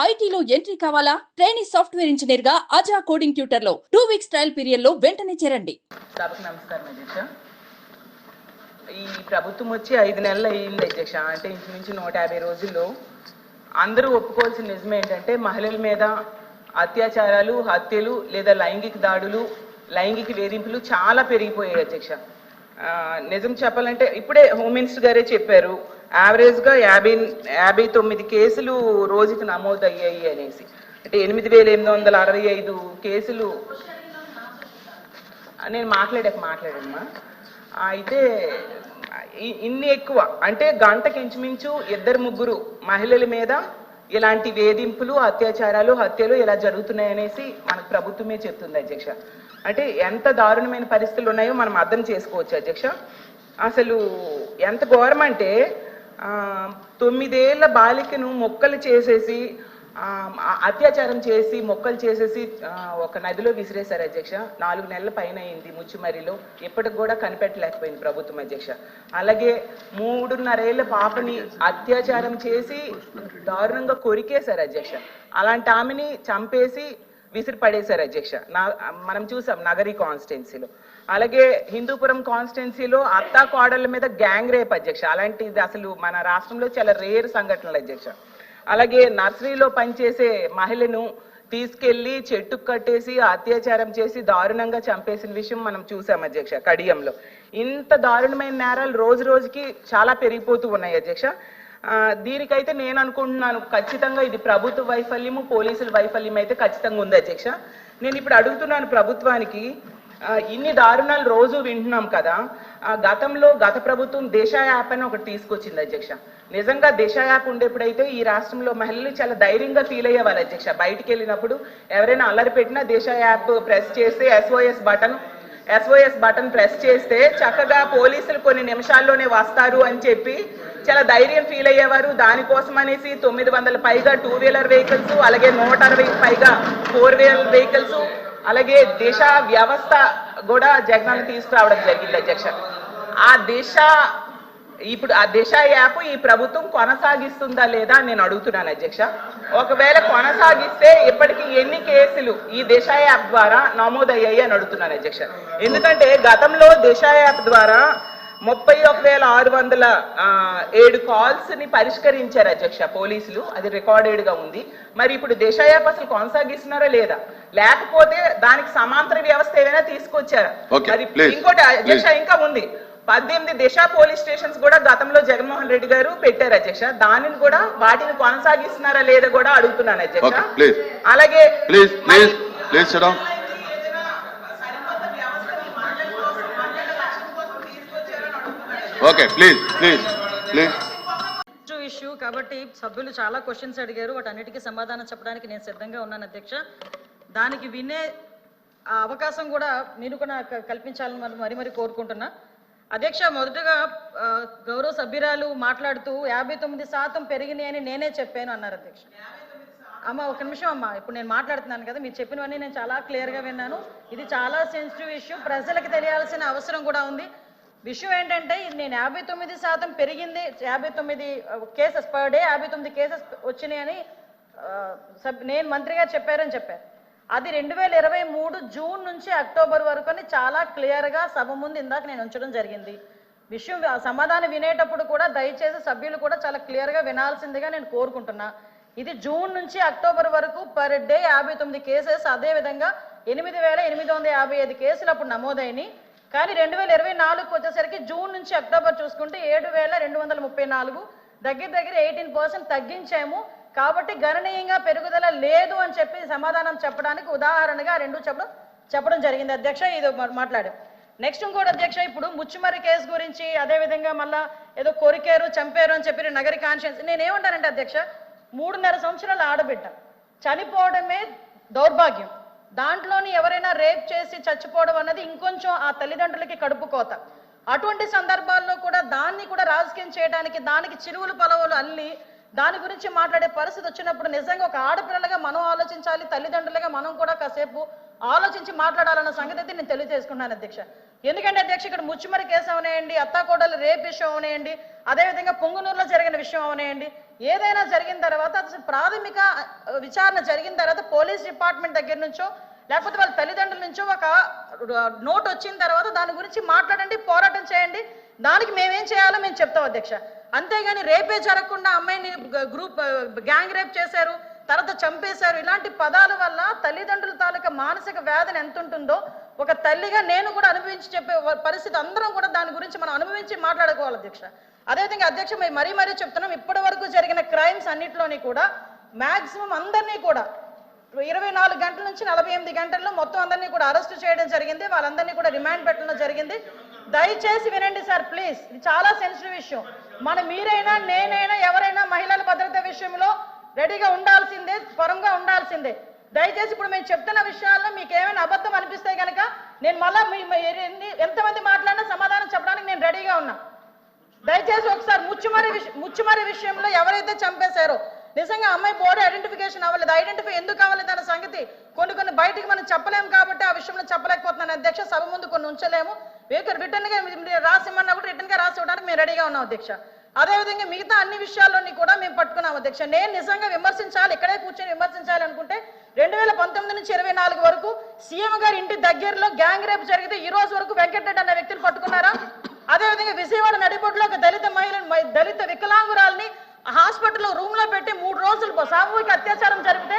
ఐటీలో ఎంట్రీ కావాలా? Training software ఇంజనీర్గా అజా కోడింగ్ ట్యూటర్లో టూ వీక్స్ ట్రయల్ పీరియడ్లో వెంటనే చేరండి. నమస్కారం అధ్యక్ష ఈ ప్రభుత్వం వచ్చి ఐదు నెలలు అయ్యింది అధ్యక్ష అంటే ఇంచుమించు నూట యాభై రోజుల్లో అందరూ ఒప్పుకోవాల్సిన నిజం ఏంటంటే మహిళల మీద అత్యాచారాలు హత్యలు లేదా లైంగిక దాడులు లైంగిక వేధింపులు చాలా పెరిగిపోయాయి అధ్యక్ష నిజం చెప్పాలంటే ఇప్పుడే హోమ్ మినిస్టర్ గారే చెప్పారు యావరేజ్గా యాభై యాభై తొమ్మిది కేసులు రోజుకి నమోదు అయ్యాయి అనేసి. అంటే ఎనిమిది వేల ఎనిమిది వందల అరవై ఐదు కేసులు. నేను మాట్లాడాక మాట్లాడమ్మా. అయితే ఇన్ని ఎక్కువ. అంటే గంటకి ఇంచుమించు ఇద్దరు ముగ్గురు మహిళల మీద ఇలాంటి వేధింపులు అత్యాచారాలు హత్యలు ఇలా జరుగుతున్నాయి అనేసి మనకు ప్రభుత్వమే చెప్తుంది అధ్యక్ష. అంటే ఎంత దారుణమైన పరిస్థితులు ఉన్నాయో మనం అర్థం చేసుకోవచ్చు అధ్యక్ష. అసలు ఎంత ఘోరం అంటే తొమ్మిదేళ్ళ బాలికను మొక్కలు చేసేసి అత్యాచారం చేసి మొక్కలు చేసేసి ఒక నదిలో విసిరేశారు అధ్యక్ష. నాలుగు నెలల పైన అయింది ముచ్చుమరిలో. ఇప్పటికి కూడా కనిపెట్టలేకపోయింది ప్రభుత్వం అధ్యక్ష. అలాగే మూడున్నరేళ్ళ పాపని అత్యాచారం చేసి దారుణంగా కొరికేశారు అధ్యక్ష. అలాంటి ఆమెని చంపేసి విసిరి పడేశారు అధ్యక్ష. నా మనం చూసాం నగరి కాన్స్టిట్యున్సీలో. అలాగే హిందూపురం కాన్స్టిట్యున్సీలో అత్తా కోడళ్ళ మీద గ్యాంగ్ రేప్ అధ్యక్ష. అలాంటిది అసలు మన రాష్ట్రంలో చాలా రేర్ సంఘటనలు అధ్యక్ష. అలాగే నర్సరీలో పనిచేసే మహిళను తీసుకెళ్ళి చెట్టుకు కట్టేసి అత్యాచారం చేసి దారుణంగా చంపేసిన విషయం మనం చూసాం అధ్యక్ష కడియంలో. ఇంత దారుణమైన నేరాలు రోజు రోజుకి చాలా పెరిగిపోతూ ఉన్నాయి అధ్యక్ష. దీనికైతే నేను అనుకుంటున్నాను ఖచ్చితంగా ఇది ప్రభుత్వ వైఫల్యము పోలీసుల వైఫల్యం అయితే ఖచ్చితంగా ఉంది అధ్యక్ష. నేను ఇప్పుడు అడుగుతున్నాను ప్రభుత్వానికి ఇన్ని దారుణాలు రోజు వింటున్నాం కదా. ఆ, గతంలో గత ప్రభుత్వం దేశ యాప్ అని ఒకటి తీసుకొచ్చింది అధ్యక్ష. నిజంగా దిశ యాప్ ఉండేప్పుడైతే ఈ రాష్ట్రంలో మహిళలు చాలా ధైర్యంగా ఫీల్ అయ్యేవారు అధ్యక్ష. బయటికి వెళ్ళినప్పుడు ఎవరైనా అల్లరి పెట్టినా దిశ యాప్ ప్రెస్ చేస్తే SOS button SOS button press చేస్తే చక్కగా పోలీసులు కొన్ని నిమిషాల్లోనే వస్తారు అని చెప్పి చాలా ధైర్యం ఫీల్ అయ్యేవారు. దానికోసం అనేసి తొమ్మిది వందల పైగా టూ వీలర్ వెహికల్స్ అలాగే నూట అరవై పైగా ఫోర్ వీలర్ వెహికల్స్ అలాగే దేశ వ్యవస్థ కూడా జగనన్న తీసుకురావడం జరిగింది అధ్యక్ష. ఆ దేశ ఇప్పుడు ఆ దిశ యాప్ ఈ ప్రభుత్వం కొనసాగిస్తుందా లేదా నేను అడుగుతున్నాను అధ్యక్ష. ఒకవేళ కొనసాగిస్తే ఇప్పటికి ఎన్ని కేసులు ఈ దిశ యాప్ ద్వారా నమోదయ్యాయి అని అడుగుతున్నాను అధ్యక్ష. ఎందుకంటే గతంలో దిశ యాప్ ద్వారా ముప్పై ఒక వేల ఆరు వందల ఏడు కాల్స్ని పరిష్కరించారు అధ్యక్ష పోలీసులు. అది రికార్డెడ్గా ఉంది. మరి ఇప్పుడు దిశ యాప్ అసలు కొనసాగిస్తున్నారా లేదా? లేకపోతే దానికి సమాంతర వ్యవస్థ ఏదైనా తీసుకొచ్చారా? మరి ఇంకోటి అధ్యక్ష. ఇంకా ఉంది. పద్దెనిమిది దిశ పోలీస్ స్టేషన్స్ కూడా గతంలో జగన్మోహన్ రెడ్డి గారు పెట్టారు అధ్యక్ష. దానిని కూడా వాటిని కొనసాగిస్తున్నారా లేదా కూడా అడుగుతున్నాను అధ్యక్ష. అలాగే please please please okay please please please issue కాబట్టి సభ్యులు చాలా క్వశ్చన్స్ అడిగారు. వాటన్నిటికీ సమాధానం చెప్పడానికి నేను సిద్ధంగా ఉన్నాను అధ్యక్ష. దానికి వినే ఆ అవకాశం కూడా మీరు కూడా కల్పించాలని మరి మరి మరి కోరుకుంటున్నా. అధ్యక్ష మొదటగా గౌరవ సభ్యురాలు మాట్లాడుతూ యాభై తొమ్మిది శాతం పెరిగినాయని నేనే చెప్పాను అన్నారు అధ్యక్ష. అమ్మ ఒక నిమిషం అమ్మ. ఇప్పుడు నేను మాట్లాడుతున్నాను కదా మీరు చెప్పినవన్నీ నేను చాలా క్లియర్గా విన్నాను. ఇది చాలా సెన్సిటివ్ ఇష్యూ ప్రజలకు తెలియాల్సిన అవసరం కూడా ఉంది. విషయం ఏంటంటే నేను యాభై తొమ్మిది శాతం పెరిగింది యాభై తొమ్మిది కేసెస్ పర్ డే యాభై తొమ్మిది కేసెస్ వచ్చినాయని సబ్ నేను మంత్రిగా చెప్పారని చెప్పారు. అది రెండు వేల ఇరవై మూడు జూన్ నుంచి అక్టోబర్ వరకు అని చాలా క్లియర్గా సభ ముందు ఇందాక నేను ఉంచడం జరిగింది. విషయం సమాధానం వినేటప్పుడు కూడా దయచేసి సభ్యులు కూడా చాలా క్లియర్గా వినాల్సిందిగా నేను కోరుకుంటున్నా. ఇది జూన్ నుంచి అక్టోబర్ వరకు పర్ డే యాభై తొమ్మిది కేసెస్ అదేవిధంగా ఎనిమిది వేల ఎనిమిది వందల యాభై ఐదు కేసులు అప్పుడు నమోదైనవి కానీ రెండు వేల ఇరవై నాలుగుకి వచ్చేసరికి జూన్ నుంచి అక్టోబర్ చూసుకుంటే ఏడు వేల రెండు వందల ముప్పై నాలుగు. దగ్గర దగ్గర ఎయిటీన్ పర్సెంట్ తగ్గించాము. కాబట్టి గణనీయంగా పెరుగుదల లేదు అని చెప్పి సమాధానం చెప్పడానికి ఉదాహరణగా రెండు చెప్పడం చెప్పడం జరిగింది. అధ్యక్ష ఇది మా- మాట్లాడాం నెక్స్ట్ ఇంకోటి అధ్యక్ష ఇప్పుడు ముచ్చుమరి కేసు గురించి అదేవిధంగా మళ్ళా ఏదో కొరికారు చంపారు అని చెప్పి నగరి కాన్షియన్స్ నేనేమంటానంటే అధ్యక్ష మూడున్నర సంవత్సరాల ఆడబిడ్డ చనిపోవడమే దౌర్భాగ్యం. దాంట్లోని ఎవరైనా రేప్ చేసి చచ్చిపోవడం అన్నది ఇంకొంచెం ఆ తల్లిదండ్రులకి కడుపు కోత. అటువంటి సందర్భాల్లో కూడా దాన్ని కూడా రాజకీయం చేయడానికి దానికి చిరువులు పొలవులు అల్లి దాని గురించి మాట్లాడే పరిస్థితి వచ్చినప్పుడు నిజంగా ఒక ఆడపిల్లలుగా మనం ఆలోచించాలి తల్లిదండ్రులుగా మనం కూడా కాసేపు ఆలోచించి మాట్లాడాలన్న సంగతి అయితే నేను తెలియజేసుకున్నాను అధ్యక్ష. ఎందుకంటే అధ్యక్ష ఇక్కడ ముచ్చుమరి కేసు అవనేయండి అత్తాకోడలు రేప్ విషయం అవనేయండి అదేవిధంగా పొంగునూరులో జరిగిన విషయం అవనేయండి. ఏదైనా జరిగిన తర్వాత అసలు ప్రాథమిక విచారణ జరిగిన తర్వాత పోలీస్ డిపార్ట్మెంట్ దగ్గర నుంచో లేకపోతే వాళ్ళ తల్లిదండ్రుల నుంచో ఒక నోట్ వచ్చిన తర్వాత దాని గురించి మాట్లాడండి పోరాటం చేయండి. దానికి మేమేం చేయాలో మేము చెప్తాం అధ్యక్ష. అంతేగాని రేపే జరగకుండా అమ్మాయిని గ్రూప్ గ్యాంగ్ రేప్ చేశారు తర్వాత చంపేశారు. ఇలాంటి పదాల వల్ల తల్లిదండ్రుల తాలూకా మానసిక వేదన ఎంత ఉంటుందో ఒక తల్లిగా నేను కూడా అనుభవించి చెప్పే పరిస్థితి అందరం కూడా దాని గురించి మనం అనుభవించి మాట్లాడుకోవాలి అధ్యక్ష. అదేవిధంగా అధ్యక్ష మేము మరీ మరీ చెప్తున్నాం ఇప్పటి వరకు జరిగిన క్రైమ్స్ అన్నింటిలోని కూడా మ్యాక్సిమం అందరినీ కూడా ఇరవై నాలుగు గంటల నుంచి నలభై ఎనిమిది గంటల్లో మొత్తం అందరినీ కూడా అరెస్ట్ చేయడం జరిగింది. వాళ్ళందరినీ కూడా రిమాండ్ పెట్టడం జరిగింది. దయచేసి వినండి సార్ ప్లీజ్. ఇది చాలా సెన్సిటివ్ విషయం. మన మీరైనా నేనైనా ఎవరైనా మహిళల భద్రత విషయంలో రెడీగా ఉండాల్సిందే స్వరంగా ఉండాల్సిందే. దయచేసి ఇప్పుడు మేము చెప్తున్న విషయాల్లో మీకు ఏమైనా అబద్ధం అనిపిస్తే కనుక నేను మళ్ళీ ఎంతమంది మాట్లాడినా సమాధానం చెప్పడానికి నేను రెడీగా ఉన్నా. దయచేసి ఒకసారి ముచ్చుమరి ముచ్చుమరి విషయంలో ఎవరైతే చంపేశారో నిజంగా అమ్మాయి బాడీ ఐడెంటిఫికేషన్ అవ్వలేదు. ఐడెంటిఫై ఎందుకు అవ్వలేదు అన్న సంగతి కొన్ని కొన్ని బయటికి మనం చెప్పలేము కాబట్టి ఆ విషయంలో చెప్పలేకపోతున్నాను. అధ్యక్ష సభ ముందు కొన్ని ఉంచలేము. రిటర్న్గా మీరు కూడా రిటర్న్గా రాసి ఇవ్వడానికి మేము రెడీగా ఉన్నాం అధ్యక్ష. అదేవిధంగా మిగతా అన్ని విషయాల్లోని కూడా మేము పట్టుకున్నాం అధ్యక్ష. నేను నిజంగా విమర్శించాలి ఇక్కడే కూర్చొని విమర్శించాలి అనుకుంటే రెండు వేల పంతొమ్మిది నుంచి ఇరవై నాలుగు వరకు సీఎం గారి ఇంటి దగ్గరలో గ్యాంగ్ రేప్ జరిగితే ఈ రోజు వరకు వెంకటరెడ్డి అనే వ్యక్తిని పట్టుకున్నారా? అదేవిధంగా విజయవాడ నడిపొడ్లో ఒక దళిత మహిళ దళిత వికలాంగురాల్ని హాస్పిటల్లో రూమ్లో పెట్టి మూడు రోజులు సామూహిక అత్యాచారం జరిపితే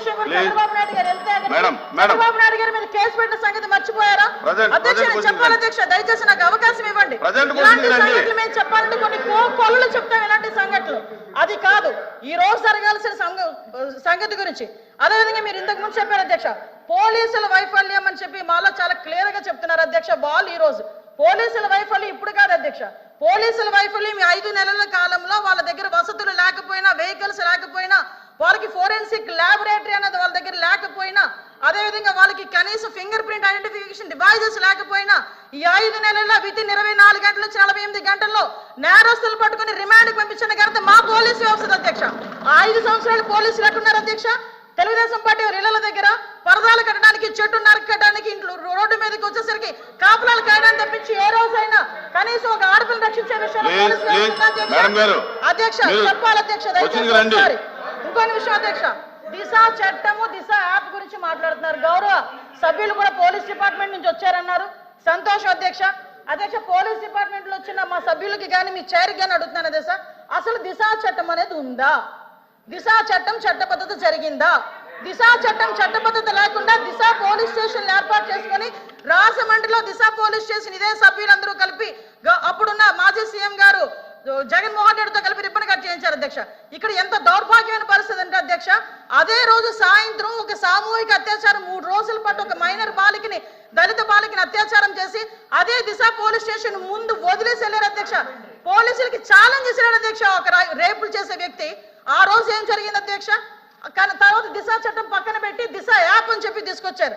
విషయం కూడా Please. చంద్రబాబు నాయుడు గారు వెళ్తే కనుక Madam, madam. చంద్రబాబు నాయుడు గారి మీద కేసు పెట్టిన సంగతి మర్చిపోయారా Present, అధ్యక్ష present నేను position చెప్పాలి రండి. అధ్యక్ష దయచేసి నాకు అవకాశం ఇవ్వండి Present position ఇలాంటి రండి. సంగతులు మేము చెప్పాలంటే కొన్ని కో- కొల్లలు చెప్తాం ఇలాంటి సంఘటనలు అది కాదు ఈ రోజు జరగాల్సిన సంగ- సంగతి గురించి అదేవిధంగా మీరు ఇంతకు ముందు చెప్పారు అధ్యక్ష పోలీసుల వైఫల్యం అని చెప్పి మాలో చాలా క్లియర్గా చెప్తున్నారు అధ్యక్ష వాళ్ళు ఈ రోజు పోలీసుల వైఫల్యం ఇప్పుడు కాదు అధ్యక్ష పోలీసుల వైఫల్యం ఐదు నెలల కాలంలో వాళ్ళ దగ్గర వసతులు లేకపోయినా వెహికల్స్ లేకపోయినా వాళ్ళకి ఫోరెన్సిక్ ల్యాబొరేటరీ అనేది వాళ్ళ దగ్గర లేకపోయినా అదేవిధంగా వాళ్ళకి కనీసం ఫింగర్ ప్రింట్ ఐడెంటిఫికేషన్ డివైజెస్ లేకపోయినా ఈ ఐదు నెలల్లో విత్ ఇన్ ఇరవై నాలుగు గంటల నుంచి నలభై ఎనిమిది గంటల్లో నేరస్తులు పట్టుకుని రిమాండ్కి పంపించిన ఘనత మా పోలీసు వ్యవస్థ అధ్యక్ష. ఐదు సంవత్సరాలు పోలీసులు ఎట్టున్నారు అధ్యక్ష? తెలుగుదేశం పార్టీ ఇళ్ళ దగ్గర పరదాలు కట్టడానికి చెట్టు నరకడానికి ఇంట్లో రోడ్డు మీదకి వచ్చేసరికి కాపులాలు కాయడానికి తప్పించి ఏ రోజైనా కనీసం ఒక ఆడపిల్లని రక్షించే విషయంలో అధ్యక్ష. చెప్పాలి అధ్యక్ష దయచేసి నిమిషం అధ్యక్ష దిశ చట్టము దిశ యాప్ గురించి మాట్లాడుతున్నారు. గౌరవ సభ్యులు కూడా పోలీస్ డిపార్ట్మెంట్ నుంచి వచ్చారన్నారు. సంతోషం అధ్యక్ష. అధ్యక్ష పోలీస్ డిపార్ట్మెంట్లో వచ్చిన మా సభ్యులకి కానీ మీ చైర్కి కానీ అడుగుతున్నాను అధ్యక్ష. అసలు దిశ చట్టం అనేది ఉందా? దిశ చట్టం చట్టబద్ధత జరిగిందా? దిశ చట్టం చట్టబద్ధత లేకుండా దిశ పోలీస్ స్టేషన్ ఏర్పాటు చేసుకుని రాజమండ్రిలో దిశ పోలీస్ స్టేషన్ ఇదే సభ్యులందరూ కలిపి అప్పుడున్న మాజీ సీఎం గారు జగన్మోహన్ రెడ్డితో కలిపి రిబ్బన్ కట్ చేయించారు అధ్యక్ష. ఇక్కడ ఎంత దౌర్భాగ్యమైన పరిస్థితి అంటే అధ్యక్ష అదే రోజు సాయంత్రం ఒక సామూహిక అత్యాచారం మూడు రోజుల పాటు ఒక మైనర్ బాలికని దళిత బాలికని అత్యాచారం చేసి అదే దిశ పోలీస్ స్టేషన్ ముందు వదిలేసి వెళ్ళారు అధ్యక్ష. పోలీసులకి ఛాలెంజ్ చేశారు అధ్యక్ష ఒక రేపులు చేసే వ్యక్తి. ఆ రోజు ఏం జరిగింది అధ్యక్ష? కానీ తర్వాత దిశ చట్టం పక్కన పెట్టి దిశ యాప్ అని చెప్పి తీసుకొచ్చారు.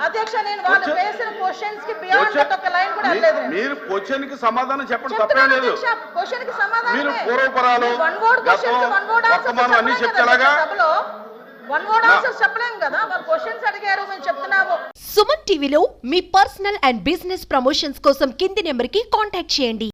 అధ్యక్ష నేను వాళ్ళు Question- వేసిన క్వశ్చన్స్కి బియాండ్ Question- ఒక లైన్ కూడా. మీరు క్వశ్చన్కి సమాధానం చెప్పండి తప్పేం చెప్తున్నాను లేదు క్వశ్చన్కి సమాధానమే. మీరు పూర్వపరాలు, వన్ వర్డ్కి వన్ వర్డ్ అన్నీ కదా ఎలాగా? సభలో వన్ వర్డ్ నా- ఆన్సర్ చెప్పలేం కదా వాళ్ళు క్వశ్చన్స్ అడిగారు మేము చెప్తున్నాము సుమన్ టీవీలో మీ పర్సనల్ అండ్ బిజినెస్ ప్రమోషన్స్ కోసం కింది నెంబర్కి కాంటాక్ట్ చేయండి